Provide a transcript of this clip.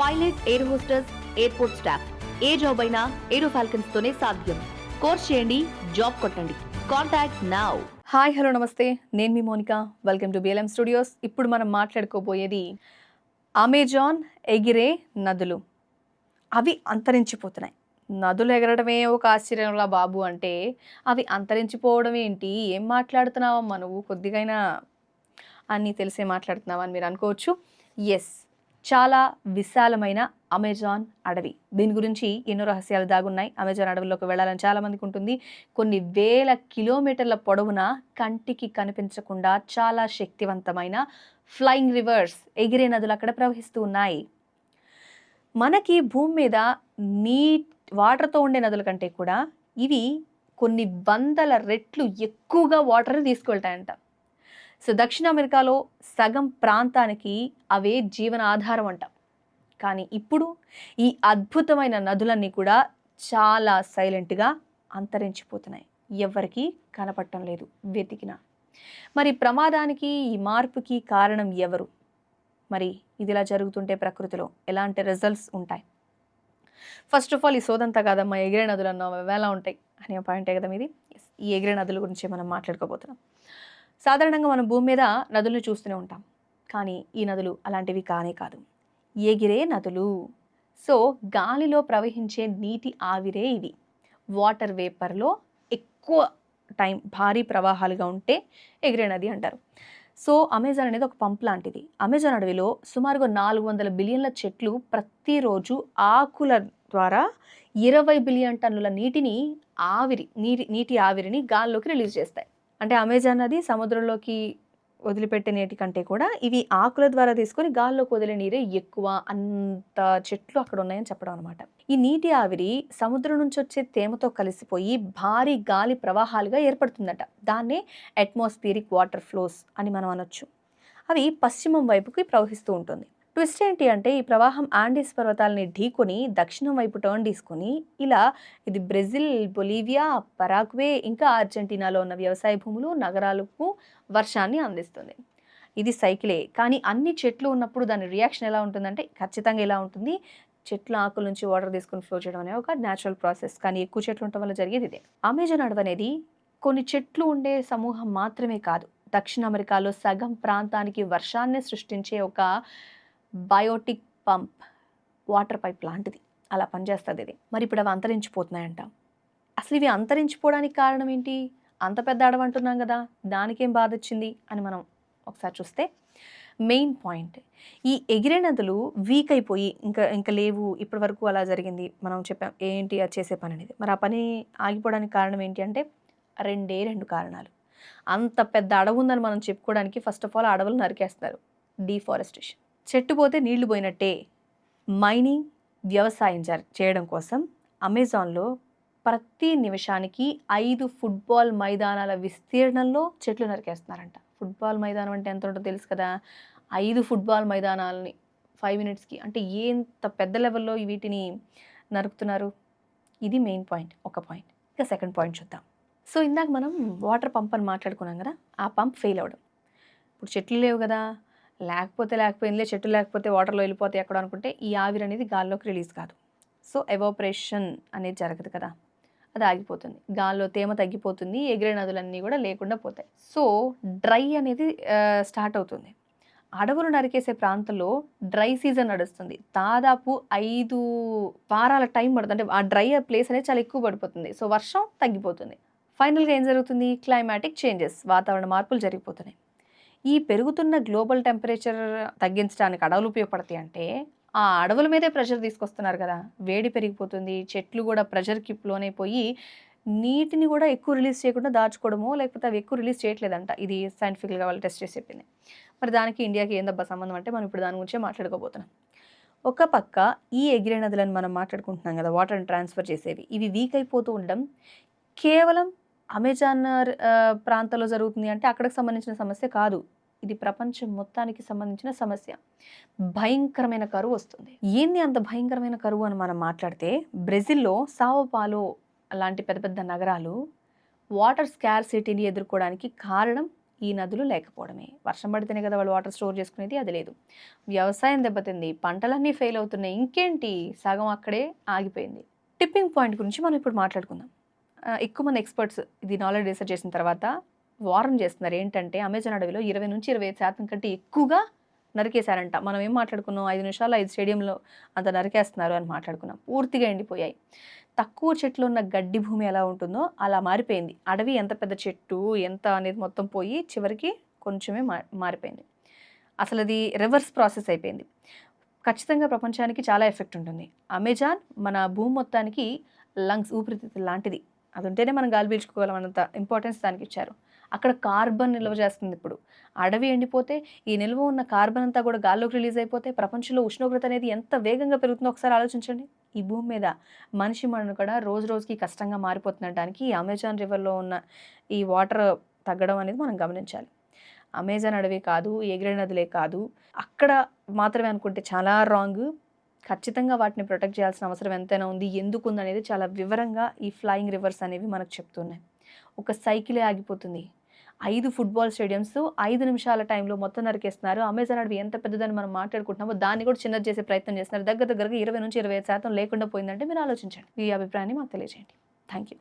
Pilot air hostess airport staff. ఏ job అయినా Aero falcons తోనే సాధ్యం. కోర్స్ చేయండి జాబ్ కొట్టండి. Contact now. హాయ్ హలో నమస్తే. నేను మీ Monika. Welcome to BLM studios ఇప్పుడు మనం మాట్లాడుకోబోయేది అమెజాన్ ఎగిరే నదులు. అవి అంతరించిపోతున్నాయి. నదులు ఎగరడమే ఒక ఆశ్చర్యంలా బాబు అంటే అవి అంతరించిపోవడం ఏంటి? ఏం మాట్లాడుతున్నావమ్మా నువ్వు? కొద్దిగైనా అన్నీ తెలిసే మాట్లాడుతున్నావా అని మీరు అనుకోవచ్చు. ఎస్ చాలా విశాలమైన అమెజాన్ అడవి. దీని గురించి ఎన్నో రహస్యాలు దాగున్నాయి. అమెజాన్ అడవిలోకి వెళ్ళాలని చాలామందికి ఉంటుంది. కొన్ని వేల కిలోమీటర్ల పొడవున కంటికి కనిపించకుండా చాలా శక్తివంతమైన ఫ్లయింగ్ రివర్స్ ఎగిరే నదులు అక్కడ ప్రవహిస్తూ ఉన్నాయి. మనకి భూమి మీద నీ వాటర్తో ఉండే నదుల కంటే కూడా ఇవి కొన్ని వందల రెట్లు ఎక్కువగా వాటర్ని తీసుకెళ్తాయంట సో దక్షిణ అమెరికాలో సగం ప్రాంతానికి అవే జీవన ఆధారం అంట. కానీ ఇప్పుడు ఈ అద్భుతమైన నదులన్నీ కూడా చాలా సైలెంట్గా అంతరించిపోతున్నాయి. ఎవ్వరికీ కనపడటం లేదు వెతికినా. మరి ప్రమాదానికి ఈ మార్పుకి కారణం ఎవరు? మరి ఇదిలా జరుగుతుంటే ప్రకృతిలో ఎలాంటి రిజల్ట్స్ ఉంటాయి? ఫస్ట్ ఆఫ్ ఆల్ ఈ సోదంతా కాదమ్మా ఎగిరే నదులు అన్నావు ఎలా ఉంటాయి? అనే పాయింటే కదా ఇది ఈ ఎగిరే నదుల గురించి మనం మాట్లాడుకోబోతున్నాం. సాధారణంగా మనం భూమి మీద నదులను చూస్తూనే ఉంటాం. కానీ ఈ నదులు అలాంటివి కానే కాదు. ఎగిరే నదులు. సో గాలిలో ప్రవహించే నీటి ఆవిరే ఇవి. వాటర్ వేపర్లో ఎక్కువ టైం భారీ ప్రవాహాలుగా ఉంటే ఎగిరే నది అంటారు. సో అమెజాన్ అనేది ఒక పంప్ లాంటిది. అమెజాన్ అడవిలో సుమారుగా నాలుగు వందల బిలియన్ల చెట్లు ప్రతిరోజు ఆకుల ద్వారా ఇరవై బిలియన్ టన్నుల నీటిని ఆవిరి నీటి నీటి ఆవిరిని గాల్లోకి రిలీజ్ చేస్తాయి. అంటే అమెజాన్ నది సముద్రంలోకి వదిలిపెట్టే నీటి కంటే కూడా ఇవి ఆకుల ద్వారా తీసుకొని గాల్లోకి వదిలే నీరే ఎక్కువ. అంత చెట్లు అక్కడ ఉన్నాయని చెప్పడం అనమాట ఈ నీటి ఆవిరి సముద్రం నుంచి వచ్చే తేమతో కలిసిపోయి భారీ గాలి ప్రవాహాలుగా ఏర్పడుతుందట. దాన్నే అట్మాస్ఫియరిక్ వాటర్ ఫ్లోస్ అని మనం అనొచ్చు. అవి పశ్చిమం వైపుకి ప్రవహిస్తూ ఉంటుంది. ట్విస్ట్ ఏంటి అంటే ఈ ప్రవాహం ఆండీస్ పర్వతాలని ఢీకొని దక్షిణం వైపు టర్న్ తీసుకొని ఇలా ఇది బ్రెజిల్ బొలీవియా పరాగ్వే ఇంకా అర్జెంటీనాలో ఉన్న వ్యవసాయ భూములు నగరాలకు వర్షాన్ని అందిస్తుంది. ఇది సైకిలే. కానీ అన్ని చెట్లు ఉన్నప్పుడు దాని రియాక్షన్ ఎలా ఉంటుందంటే ఖచ్చితంగా ఎలా ఉంటుంది. చెట్ల ఆకుల నుంచి వాటర్ తీసుకొని ఫ్లో చేయడం అనేది ఒక న్యాచురల్ ప్రాసెస్ కానీ ఎక్కువ చెట్లు ఉండటం వల్ల జరిగేది ఇదే. అమెజాన్ అడవి అనేది కొన్ని చెట్లు ఉండే సమూహం మాత్రమే కాదు. దక్షిణ అమెరికాలో సగం ప్రాంతానికి వర్షాన్ని సృష్టించే ఒక బయోటిక్ పంప్ వాటర్ పైప్ లాంటిది. అలా పనిచేస్తుంది ఇది. మరి ఇప్పుడు అవి అంతరించిపోతున్నాయంట. అసలు ఇవి అంతరించిపోవడానికి కారణం ఏంటి? అంత పెద్ద అడవంటున్నాం అంటున్నాం కదా దానికేం బాధ వచ్చింది అని మనం ఒకసారి చూస్తే మెయిన్ పాయింట్. ఈ ఎగిరే నదులు వీక్ అయిపోయి ఇంకా ఇంకా లేవు. ఇప్పటి వరకు అలా జరిగింది. మనం చెప్పాం ఏంటి అది చేసే పని అనేది. మరి ఆ పని ఆగిపోవడానికి కారణం ఏంటి అంటే రెండే రెండు కారణాలు. అంత పెద్ద అడవి ఉందని మనం చెప్పుకోవడానికి ఫస్ట్ ఆఫ్ ఆల్ అడవులు నరికేస్తారు. డీఫారెస్టేషన్ చెట్టు పోతే నీళ్ళు పోయినట్టే. మైనింగ్ వ్యవసాయం జర చేయడం కోసం అమెజాన్లో ప్రతి నిమిషానికి ఐదు ఫుట్బాల్ మైదానాల విస్తీర్ణంలో చెట్లు నరికేస్తున్నారంట. ఫుట్బాల్ మైదానం అంటే ఎంత ఉంటుందో తెలుసు కదా? ఐదు ఫుట్బాల్ మైదానాలని ఫైవ్ మినిట్స్కి. అంటే ఎంత పెద్ద లెవెల్లో వీటిని నరుకుతున్నారు? ఇది మెయిన్ పాయింట్ ఒక పాయింట్. ఇంకా సెకండ్ పాయింట్ చూద్దాం. సో ఇందాక మనం వాటర్ పంప్ అని మాట్లాడుకున్నాం కదా? ఆ పంప్ ఫెయిల్ అవ్వడం ఇప్పుడు చెట్లు లేవు కదా? లేకపోతే లేకపోయిందిలే చెట్టు లేకపోతే వాటర్లో వెళ్ళిపోతే ఎక్కడ అనుకుంటే ఈ ఆవిరి అనేది గాల్లోకి రిలీజ్ కాదు. సో ఎవాపరేషన్ అనేది జరగదు కదా. అది ఆగిపోతుంది. గాల్లో తేమ తగ్గిపోతుంది ఎగిరే నదులన్నీ కూడా లేకుండా పోతాయి. సో డ్రై అనేది స్టార్ట్ అవుతుంది. అడవులు నరికేసే ప్రాంతంలో డ్రై సీజన్ నడుస్తుంది. దాదాపు ఐదు వారాల టైం పడుతుంది. అంటే ఆ డ్రై ప్లేస్ అనేది చాలా ఎక్కువ పడిపోతుంది. సో వర్షం తగ్గిపోతుంది. ఫైనల్గా ఏం జరుగుతుంది? క్లైమాటిక్ చేంజెస్ వాతావరణ మార్పులు జరిగిపోతున్నాయి. ఈ పెరుగుతున్న గ్లోబల్ టెంపరేచర్ తగ్గించడానికి అడవులు ఉపయోగపడతాయి అంటే ఆ అడవుల మీదే ప్రెషర్ తీసుకొస్తున్నారు కదా. వేడి పెరిగిపోతుంది చెట్లు కూడా ప్రెషర్కి లోనైపోయి నీటిని కూడా ఎక్కువ రిలీజ్ చేయకుండా దాచుకోవడమో లేకపోతే అవి ఎక్కువ రిలీజ్ చేయట్లేదంట. ఇది సైంటిఫిక్గా వాళ్ళు టెస్ట్ చేసి చెప్పింది. మరి దానికి ఇండియాకి ఏం దబ్బా సంబంధం అంటే మనం ఇప్పుడు దాని గురించే మాట్లాడుకోబోతున్నాం. ఒక పక్క ఈ ఎగిరే నదులను మనం మాట్లాడుకుంటున్నాం కదా వాటర్ని ట్రాన్స్ఫర్ చేసేవి. ఇవి వీక్ అయిపోతూ ఉండడం కేవలం అమెజాన్ ప్రాంతంలో జరుగుతుంది అంటే అక్కడికి సంబంధించిన సమస్య కాదు. ఇది ప్రపంచం మొత్తానికి సంబంధించిన సమస్య. భయంకరమైన కరువు వస్తుంది. ఏంది అంత భయంకరమైన కరువు అని మనం మాట్లాడితే బ్రెజిల్లో సావోపాలో లాంటి పెద్ద పెద్ద నగరాలు వాటర్ స్కార్ సిటీని ఎదుర్కోవడానికి కారణం ఈ నదులు లేకపోవడమే. వర్షం పడితేనే కదా వాళ్ళు వాటర్ స్టోర్ చేసుకునేది అది లేదు. వ్యవసాయం దెబ్బతింది పంటలన్నీ ఫెయిల్ అవుతున్నాయి ఇంకేంటి? సగం అక్కడే ఆగిపోయింది. టిప్పింగ్ పాయింట్ గురించి మనం ఇప్పుడు మాట్లాడుకుందాం. ఎక్కువ మంది ఎక్స్పర్ట్స్ ఇది నాలెడ్జ్ రీసెర్చ్ చేసిన తర్వాత వారం చేస్తున్నారు. ఏంటంటే అమెజాన్ అడవిలో ఇరవై నుంచి ఇరవై ఐదు శాతం కంటే ఎక్కువగా నరికేశారంట. మనం ఏం మాట్లాడుకున్నాం? ఐదు నిమిషాలు ఐదు స్టేడియంలో అంత నరికేస్తున్నారు అని మాట్లాడుకున్నాం. పూర్తిగా ఎండిపోయాయి. తక్కువ చెట్లు ఉన్న గడ్డి భూమి ఎలా ఉంటుందో అలా మారిపోయింది. అడవి ఎంత పెద్ద చెట్టు ఎంత అనేది మొత్తం పోయి చివరికి కొంచెమే మా మారిపోయింది. అసలు అది రివర్స్ ప్రాసెస్ అయిపోయింది. ఖచ్చితంగా ప్రపంచానికి చాలా ఎఫెక్ట్ ఉంటుంది. అమెజాన్ మన భూమి మొత్తానికి లంగ్స్ ఊపిరితిత్తులు లాంటిది. అది ఉంటేనే మనం గాలి పీల్చుకోగలం అన్నంత ఇంపార్టెన్స్ దానికి ఇచ్చారు అక్కడ కార్బన్ నిల్వ చేస్తుంది ఇప్పుడు. అడవి ఎండిపోతే ఈ నిల్వ ఉన్న కార్బన్ అంతా కూడా గాల్లోకి రిలీజ్ అయిపోతే ప్రపంచంలో ఉష్ణోగ్రత అనేది ఎంత వేగంగా పెరుగుతుందో ఒకసారి ఆలోచించండి. ఈ భూమి మీద మనిషి మనను కూడా రోజు రోజుకి కష్టంగా మారిపోతుండటానికి ఈ అమెజాన్ రివర్లో ఉన్న ఈ వాటర్ తగ్గడం అనేది మనం గమనించాలి. అమెజాన్ అడవి కాదు ఎగిరే నదులే కాదు. అక్కడ మాత్రమే అనుకుంటే చాలా రాంగ్ ఖచ్చితంగా వాటిని ప్రొటెక్ట్ చేయాల్సిన అవసరం ఎంతైనా ఉంది. ఎందుకు ఉంది అనేది చాలా వివరంగా ఈ ఫ్లయింగ్ రివర్స్ అనేవి మనకు చెప్తున్నాయి. ఒక సైకిలే ఆగిపోతుంది. ఐదు ఫుట్బాల్ స్టేడియంస్ ఐదు నిమిషాల టైంలో మొత్తం నరికేస్తున్నారు. అమెజాన్ అడవి ఎంత పెద్దదని మనం మాట్లాడుకుంటున్నామో దాన్ని కూడా చిన్నది చేసే ప్రయత్నం చేస్తున్నారు. దగ్గర దగ్గరగా ఇరవై నుంచి ఇరవై ఐదు శాతం లేకుండా పోయిందంటే మీరు ఆలోచించండి. ఈ అభిప్రాయాన్ని మాకు తెలియజేయండి. Thank you